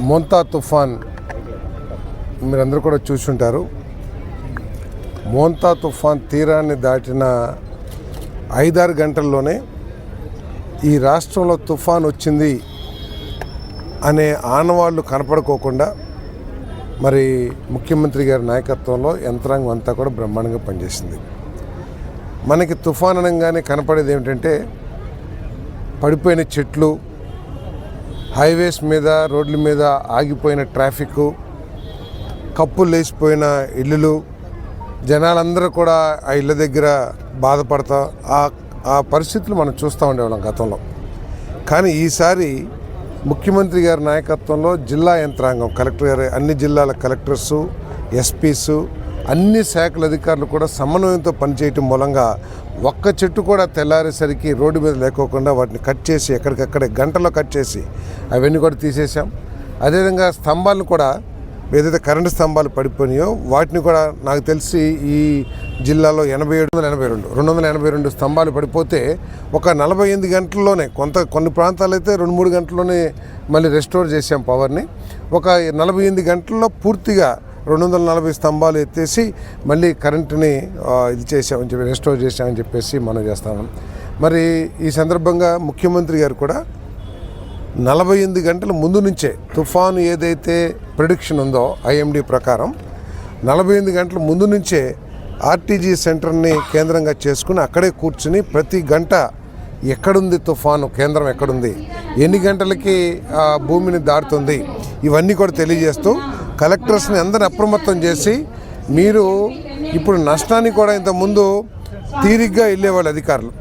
మోంతా తుఫాన్ మీరందరూ కూడా చూసుంటారు. మోంతా తుఫాన్ తీరాన్ని దాటిన ఐదారు గంటల్లోనే ఈ రాష్ట్రంలో తుఫాన్ వచ్చింది అనే ఆనవాళ్ళు కనపడుకోకుండా మరి ముఖ్యమంత్రి గారి నాయకత్వంలో యంత్రాంగం అంతా కూడా బ్రహ్మాండంగా పనిచేసింది. మనకి తుఫాన్ అనగానే కనపడేది ఏమిటంటే పడిపోయిన చెట్లు హైవేస్ మీద రోడ్ల మీద ఆగిపోయిన ట్రాఫిక్ కప్పులు లేచిపోయిన ఇల్లులు జనాలందరూ కూడా ఆ ఇళ్ళ దగ్గర బాధపడతా ఆ ఆ పరిస్థితులు మనం చూస్తూ ఉండేవాళ్ళం గతంలో. కానీ ఈసారి ముఖ్యమంత్రి గారి నాయకత్వంలో జిల్లా యంత్రాంగం కలెక్టర్ గారు అన్ని జిల్లాల కలెక్టర్సు ఎస్పీసు అన్ని శాఖల అధికారులు కూడా సమన్వయంతో పనిచేయటం మూలంగా ఒక్క చెట్టు కూడా తెల్లారేసరికి రోడ్డు మీద లేకోకుండా వాటిని కట్ చేసి ఎక్కడికక్కడే గంటలో కట్ చేసి అవన్నీ కూడా తీసేసాం అదేవిధంగా స్తంభాలను కూడా ఏదైతే కరెంటు స్తంభాలు పడిపోయినాయో వాటిని కూడా నాకు తెలిసి ఈ జిల్లాలో ఎనభై ఏడు వందల ఎనభై రెండు రెండు వందల ఎనభై రెండు స్తంభాలు పడిపోతే ఒక నలభై ఎనిమిది గంటల్లోనే కొంత కొన్ని ప్రాంతాలు అయితే రెండు మూడు గంటల్లోనే మళ్ళీ రెస్టోర్ చేసాం పవర్ని ఒక నలభై ఎనిమిది గంటల్లో పూర్తిగా రెండు వందల నలభై స్తంభాలు ఎత్తేసి మళ్ళీ కరెంటుని ఇది చేసామని చెప్పి రెస్టోర్ చేసామని చెప్పేసి మనం చేస్తాము మరి ఈ సందర్భంగా ముఖ్యమంత్రి గారు కూడా నలభై ఎనిమిది గంటల ముందు నుంచే తుఫాను ఏదైతే ప్రిడిక్షన్ ఉందో ఐఎండి ప్రకారం నలభై ఎనిమిది గంటల ముందు నుంచే ఆర్టీజీ సెంటర్ని కేంద్రంగా చేసుకుని అక్కడే కూర్చుని ప్రతి గంట ఎక్కడుంది తుఫాను కేంద్రం ఎక్కడుంది ఎన్ని గంటలకి ఆ భూమిని దాటుతుంది ఇవన్నీ కూడా తెలియజేస్తూ కలెక్టర్స్ని అందరిని అప్రమత్తం చేసి మీరు ఇప్పుడు నష్టాన్ని కూడా ఇంతకుముందు తీరిగ్గా వెళ్ళేవాళ్ళు అధికారులు.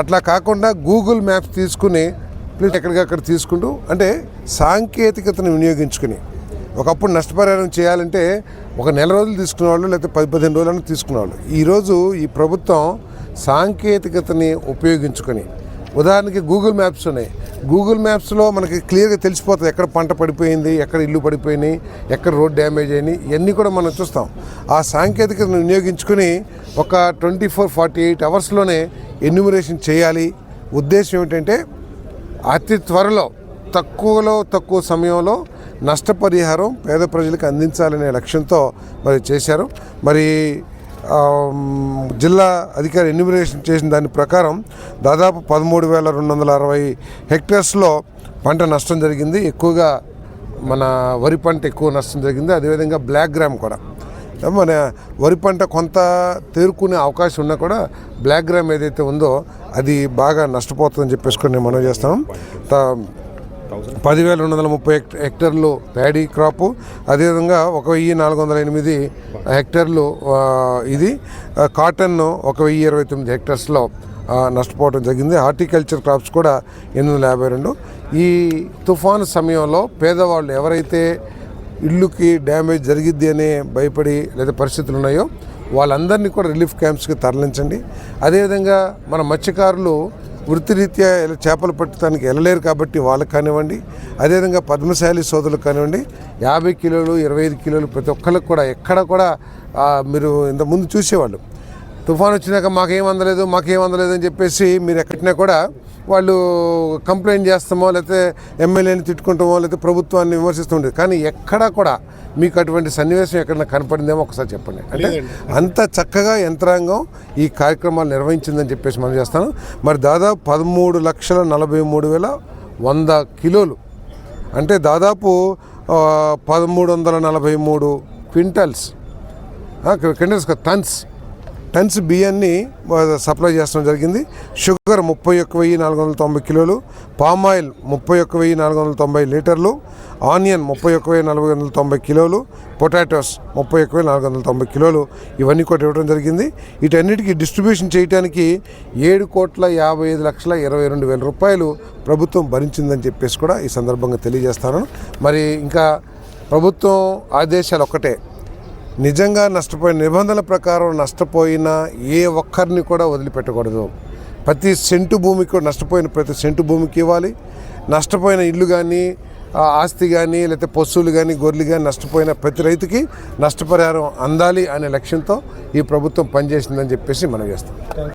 అట్లా కాకుండా గూగుల్ మ్యాప్స్ తీసుకుని ప్లీజ్ ఎక్కడికక్కడ తీసుకుంటూ అంటే సాంకేతికతను వినియోగించుకుని ఒకప్పుడు నష్టపరిహారం చేయాలంటే ఒక నెల రోజులు తీసుకునేవాళ్ళు లేకపోతే పది పదిహేను రోజులను తీసుకునేవాళ్ళు. ఈరోజు ఈ ప్రభుత్వం సాంకేతికతని ఉపయోగించుకొని ఉదాహరణకి గూగుల్ మ్యాప్స్ ఉన్నాయి. గూగుల్ మ్యాప్స్లో మనకి క్లియర్గా తెలిసిపోతుంది ఎక్కడ పంట పడిపోయింది ఎక్కడ ఇల్లు పడిపోయినాయి ఎక్కడ రోడ్ డ్యామేజ్ అయినాయి ఇవన్నీ కూడా మనం చూస్తాం. ఆ సాంకేతికతను వినియోగించుకుని ఒక ట్వంటీ ఫోర్ ఫార్టీ ఎయిట్ అవర్స్లోనే ఎన్యూమరేషన్ చేయాలి. ఉద్దేశం ఏమిటంటే అతి త్వరలో తక్కువలో తక్కువ సమయంలో నష్టపరిహారం పేద ప్రజలకు అందించాలనే లక్ష్యంతో మరి చేశారు. మరి జిల్లా అధికారి ఎన్యూమినేషన్ చేసిన దాని ప్రకారం దాదాపు పదమూడు వేల రెండు వందల అరవై హెక్టర్స్లో పంట నష్టం జరిగింది. ఎక్కువగా మన వరి పంట ఎక్కువ నష్టం జరిగింది. అదేవిధంగా బ్లాక్ గ్రామ్ కూడా. మన వరి పంట కొంత తేరుకునే అవకాశం ఉన్నా కూడా బ్లాక్ గ్రామ్ ఏదైతే ఉందో అది బాగా నష్టపోతుందని చెప్పేసుకొని నేను మనం చేస్తాం త- పదివేల రెండు వందల ముప్పై హెక్టర్లు ప్యాడీ క్రాపు. అదేవిధంగా ఒక వెయ్యి నాలుగు వందల ఎనిమిది హెక్టర్లు ఇది కాటన్ ఒక వెయ్యి ఇరవై తొమ్మిది హెక్టర్స్లో నష్టపోవడం జరిగింది. హార్టికల్చర్ క్రాప్స్ కూడా ఎనిమిది వందల యాభై రెండు. ఈ తుఫాను సమయంలో పేదవాళ్ళు ఎవరైతే ఇల్లుకి డ్యామేజ్ జరిగిద్ది అనే భయపడి లేదా పరిస్థితులు ఉన్నాయో వాళ్ళందరినీ కూడా రిలీఫ్ క్యాంప్స్కి తరలించండి. అదేవిధంగా మన మత్స్యకారులు వృత్తిరీత్యా ఇలా చేపలు పట్టడానికి వెళ్ళలేరు కాబట్టి వాళ్ళకి కానివ్వండి అదేవిధంగా పద్మశాలి సోదరులకు కానివ్వండి యాభై కిలోలు ఇరవై ఐదు కిలోలు ప్రతి ఒక్కరికి కూడా ఎక్కడ కూడా మీరు ఇంతకుముందు చూసేవాళ్ళు. తుఫాన్ వచ్చినాక మాకేం అందలేదు మాకేం అందలేదు అని చెప్పేసి మీరు ఎక్కడినా కూడా వాళ్ళు కంప్లైంట్ చేస్తామో లేకపోతే ఎమ్మెల్యేని తిట్టుకుంటామో లేకపోతే ప్రభుత్వాన్ని విమర్శిస్తూ ఉండేది. కానీ ఎక్కడా కూడా మీకు అటువంటి సన్నివేశం ఎక్కడైనా కనపడిందేమో ఒకసారి చెప్పండి. అంటే అంత చక్కగా యంత్రాంగం ఈ కార్యక్రమాలు నిర్వహించిందని చెప్పేసి మనం చేస్తాను. మరి దాదాపు పదమూడు లక్షల నలభై మూడు వేల వంద కిలోలు. అంటే దాదాపు పదమూడు వందల నలభై మూడు క్వింటల్స్ క్వింటల్స్ టన్స్ టన్స్ బియ్యాన్ని సప్లై చేస్తడం జరిగింది. షుగర్ ముప్పై ఒక్క వెయ్యి నాలుగు వందల తొంభై కిలోలు పామ్ ఆయిల్ ముప్పై ఒక్క వెయ్యి నాలుగు వందల తొంభై లీటర్లు ఆనియన్ ముప్పై ఒక్క వెయ్యి నాలుగు వందల తొంభై కిలోలు పొటాటోస్ ముప్పై ఒక్క వెయ్యి నాలుగు వందల తొంభై కిలోలు ఇవన్నీ కూడా ఇవ్వడం జరిగింది. వీటన్నిటికీ డిస్ట్రిబ్యూషన్ చేయడానికి ఏడు కోట్ల యాభై ఐదు లక్షల ఇరవై రెండు వేల రూపాయలు ప్రభుత్వం భరించిందని చెప్పేసి కూడా ఈ సందర్భంగా తెలియజేస్తాను. మరి ఇంకా ప్రభుత్వం ఆదేశాలు ఒక్కటే. నిజంగా నష్టపోయిన నిబంధనల ప్రకారం నష్టపోయిన ఏ ఒక్కరిని కూడా వదిలిపెట్టకూడదు. ప్రతి సెంటు భూమికి కూడా నష్టపోయిన ప్రతి సెంటు భూమికి ఇవ్వాలి. నష్టపోయిన ఇల్లు కానీ ఆస్తి కానీ లేకపోతే పశువులు కానీ గొర్రెలు కానీ నష్టపోయిన ప్రతి రైతుకి నష్టపరిహారం అందాలి అనే లక్ష్యంతో ఈ ప్రభుత్వం పనిచేసిందని చెప్పేసి మనం చేస్తాం.